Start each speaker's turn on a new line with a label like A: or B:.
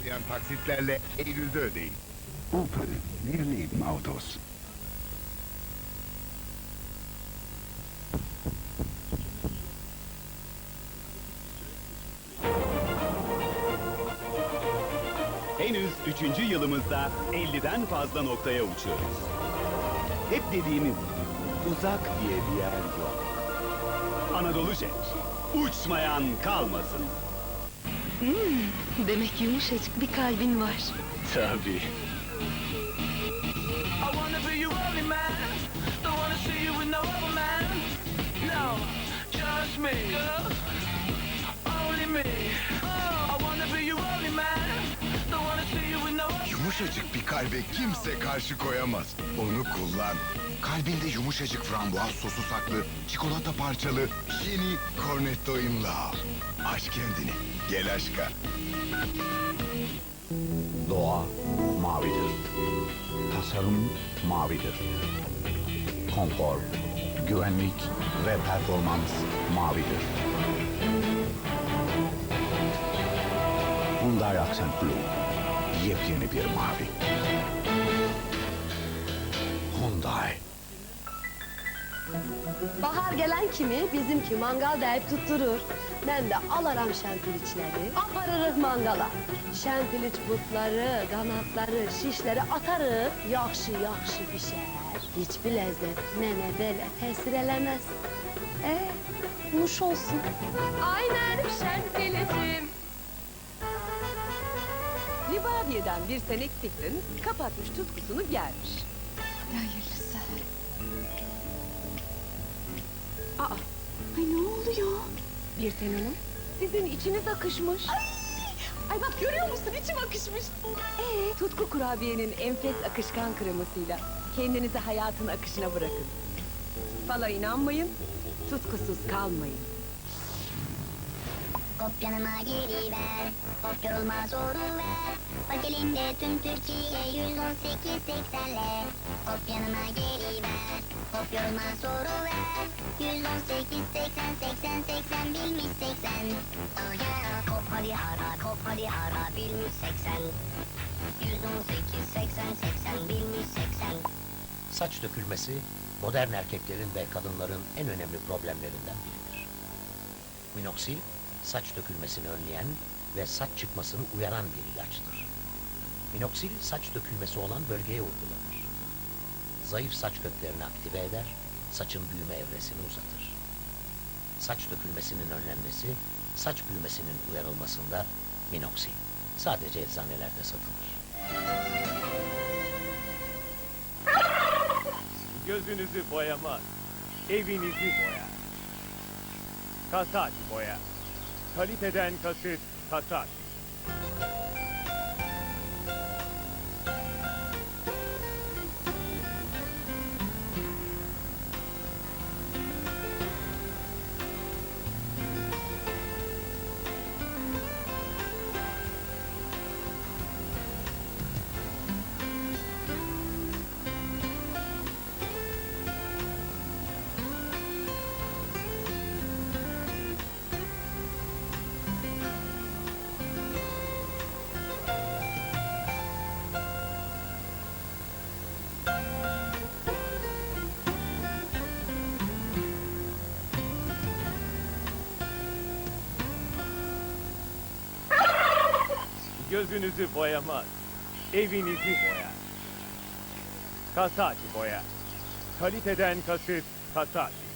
A: başlayan taksitlerle Eylül'de ödeyin.
B: Opel, wir lieben Autos.
C: Henüz üçüncü yılımızda 50'den fazla noktaya uçuyoruz. Hep dediğimiz uzak diye bir yer yok. Anadolu Jet, uçmayan kalmasın.
D: Demek yumuşacık bir kalbin var.
C: Tabii.
E: I wanna be your only man. Don't wanna see you with no other man. No, just me. Only me.
A: Yumuşacık bir kalbe kimse karşı koyamaz. Onu kullan. Kalbinde yumuşacık frambuaz sosu saklı, çikolata parçalı, yeni Cornetto Love. Aç kendini. Gel aşka.
F: Doğa mavidir. Tasarım mavidir. Konfor, güvenlik ve performans mavidir. Hyundai Accent Blue, yepyeni bir mavi. Hyundai.
G: Bahar gelen kimi bizimki mangal deyip tutturur. Ben de alaram şempiliçleri, aparırıq mangala. Şempiliç butları, kanatları, şişleri atarıq. Yaxşı yaxşı pişer. Hiçbir lezzet nene böyle tesir elemez. E, nuş olsun.
D: Aynen
H: Libaviye'den bir sen eksiktin, kapatmış tutkusunu gelmiş.
D: Hayırlısı.
H: Aa,
D: Ay ne oluyor?
H: bir hanım, sizin içiniz akışmış.
D: Ay bak görüyor musun içim akışmış.
H: Ee, Tutku Kurabiye'nin enfes akışkan kremasıyla kendinizi hayatın akışına bırakın. Fala inanmayın, tutkusuz kalmayın.
I: Hop yanıma geliver, hop yorulma soru ver. Bak elinde tüm Türkiye 118 80'le. Hop yanıma geliver, hop yorulma soru ver. 118 80 80 80 bilmiş 80. Oh yeah, hop hadi ara, hop hadi ara bilmiş 80. 118 80 80 bilmiş 80.
J: Saç dökülmesi modern erkeklerin ve kadınların en önemli problemlerinden biridir. Minoksil, saç dökülmesini önleyen ve saç çıkmasını uyaran bir ilaçtır. Minoksil, saç dökülmesi olan bölgeye uygulanır. Zayıf saç köklerini aktive eder, saçın büyüme evresini uzatır. Saç dökülmesinin önlenmesi, saç büyümesinin uyarılmasında minoksil sadece eczanelerde satılır.
K: Gözünüzü boyamaz, evinizi boyar. Kasati boya. Kaliteden kasıt Kasati. Gözünüzü boyamaz, evinizi boyar. Kasati boya. Kaliteden kasıt Kasati.